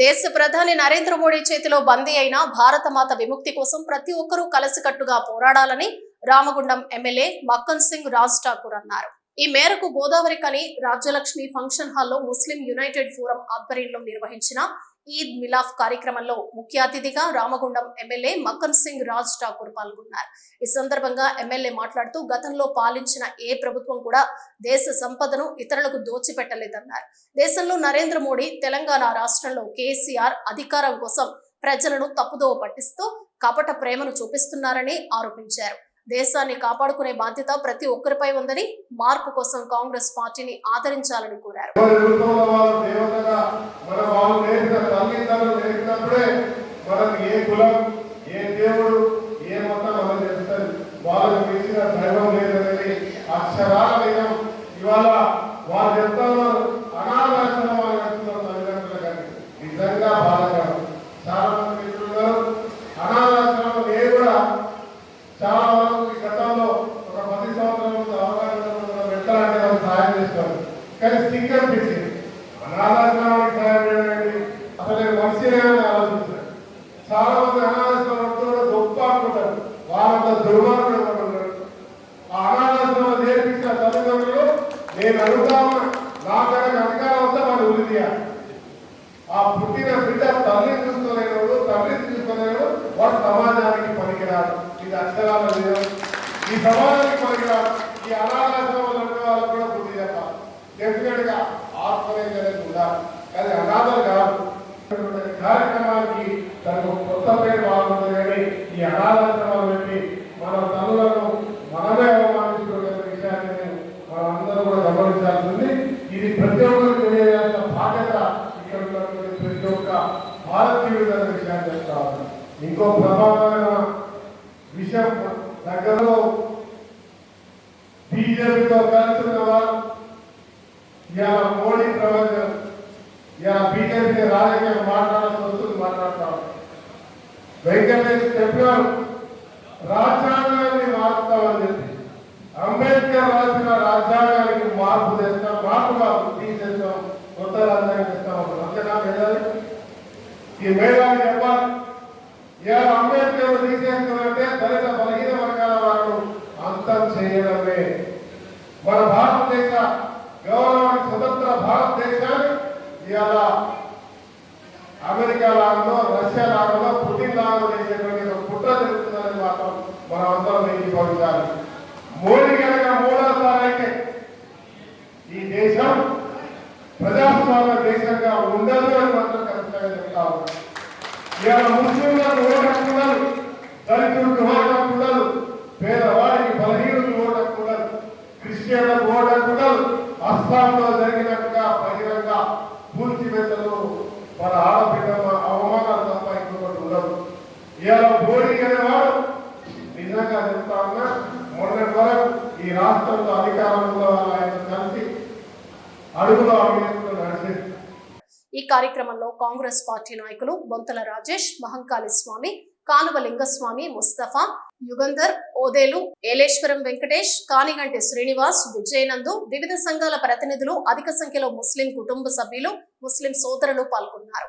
దేశ ప్రధాని నరేంద్ర మోడీ చేతిలో బందీ అయిన భారత మాత విముక్తి కోసం ప్రతి ఒక్కరూ కలిసికట్టుగా పోరాడాలని రామగుండం ఎమ్మెల్యే మక్కన్ సింగ్ రాజ్ ఠాకూర్ అన్నారు. ఈ మేరకు గోదావరి కని రాజ్యలక్ష్మి ఫంక్షన్ హాల్లో ముస్లిం యునైటెడ్ ఫోరం ఆధ్వర్యంలో నిర్వహించిన ఈద్ మిలాఫ్ కార్యక్రమంలో ముఖ్య అతిథిగా రామగుండం ఎమ్మెల్యే మక్కన్ సింగ్ రాజ్ ఠాకూర్ పాల్గొన్నారు. ఈ సందర్భంగా ఎమ్మెల్యే మాట్లాడుతూ గతంలో పాలించిన ఏ ప్రభుత్వం కూడా దేశ సంపదను ఇతరులకు దోచిపెట్టలేదన్నారు. దేశంలో నరేంద్ర మోడీ తెలంగాణ రాష్ట్రంలో కేసీఆర్ అధికారం కోసం ప్రజలను తప్పుదోవ పట్టిస్తూ కపట ప్రేమను చూపిస్తున్నారని ఆరోపించారు. దేశాన్ని కాపాడుకునే బాధ్యత ప్రతి ఒక్కరిపై ఉందని మార్పు కోసం కాంగ్రెస్ పార్టీని ఆదరించాలని కోరారు. వాళ్ళు దేవతగా తల్లిదండ్రులు నేర్పినప్పుడే మనకు ఏ కులం ఏ దేవుడు ఏ మతం మనం తెలుస్తుంది. వాళ్ళకి మించిన దైవం లేదనేది అక్షరాల నిజం ఇవాళ వాళ్ళు చెప్తా ఉన్నారు. అనాథాశ్రమం అని చెప్తున్నారు తల్లిదండ్రులు కానీ. నిజంగా బాధగా చాలా మంది మిత్రులు ఉన్నారు. అనాథాశ్రమం నేను కూడా. చాలా వరకు గతంలో ఒక పది సంవత్సరాల ముందు అవగాహన పెట్టాలంటే వాళ్ళు సహాయం చేస్తారు కానీ స్టిక్కర్ పెట్టి చాలా మంది గొప్ప అనుకుంటారు. వాళ్ళంత అనుకుంటారు. ఆ అనాథాశ్రమం నేర్పించిన తల్లిదండ్రులు నేను అడుగుతా ఉన్నా నాకైనా అధికారం వస్తే వాళ్ళు ఆ పుట్టిన బిడ్డ తల్లిని చూసుకోలేనప్పుడు తల్లిని చూసుకోలేడు వాడు సమాజానికి పనికిరాడు. ఇది అక్షరాల లేదు ఈ సమాజం పనికిరాడు ఈ అనాథాశ్రమంలో ఉండే వాళ్ళకు కూడా బుద్ధి చెప్పాలి డెఫినెట్గా ఆత్మనేతలకు ఉండాలి కానీ అనాథలు కాదు ఇటువంటి కార్యక్రమానికి తనకు కొత్త పేరు బాగుంటుంది కానీ ఈ అనాథాశ్రమాలు పెట్టి మన తల్లులను మనమే అవమానిస్తున్న విషయాన్ని మనం అందరూ కూడా గమనించాల్సింది. ఇది ప్రతి ఒక్కరికి తెలియజేసిన బాధ్యత ఇక్కడ ఉన్నటువంటి ప్రతి ఒక్క భారతీయుడు విషయాన్ని చెప్తా ఇంకో ప్రమాదమైన విషయం దగ్గరలో బీజేపీతో కలిసి ఉన్న వారు ఇవాళ మోడీ ప్రపంచం ఇవాళ బీజేపీ రాజకీయం మాట్లాడాల్సి వస్తుంది మాట్లాడతా. ఉన్నారు. వెంకటేష్ చెప్పినారు రాజ్యాంగాన్ని మారుస్తామని చెప్పి. అంబేద్కర్ రాసిన రాజ్యాంగానికి మార్పు తెస్తాం మార్పు కాదు తీసేస్తాం కొత్త రాజ్యాంగం తెస్తాం అప్పుడు అంతేనా మేధావి? ఈ మేధావి చెప్పాలి. ఇవాళ అమెరికా లాగనో రష్యా లాగనో పుటిన్ లాగానో చేసేటువంటి ఒక కుట్ర జరుగుతుందని మాత్రం మనం అందరం ఏకీభవించాలి మోడీ కనుక మూడోసారి ఈ దేశం ప్రజాస్వామ్య దేశంగా ఉండదు అని మాత్రం ఖచ్చితంగా చెప్తా ఇవాళ ముస్లింలకు ఓటక్కున్నారు దళితులకు ఓటక్కున్నారు పేదవాడికి బలహీనులకు ఓటక్కున్నారు క్రిస్టియన్లకు ఓటక్కున్నారు అస్సాంలో జరిగినట్టుగా బహిరంగ పూల్చివేతలు మన ఆడబిడ్డ అవమానాలు తప్ప ఇంకొకటి ఉండదు ఇలా బోడి అనేవాడు నిజంగా చెప్తా ఉన్నా మొన్నటి వరకు ఈ రాష్ట్రంలో అధికారంలో ఆయన కలిసి అడుగులో ఆమె నడిచింది ఈ కార్యక్రమంలో కాంగ్రెస్ పార్టీ నాయకులు బొంతల రాజేష్ మహంకాళి స్వామి కాలువ లింగస్వామి ముస్తఫా యుగంధర్ ఓదేలు ఏలేశ్వరం వెంకటేష్ కానిగంటి శ్రీనివాస్ విజయనందు వివిధ సంఘాల ప్రతినిధులు అధిక సంఖ్యలో ముస్లిం కుటుంబ సభ్యులు ముస్లిం సోదరులు పాల్గొన్నారు.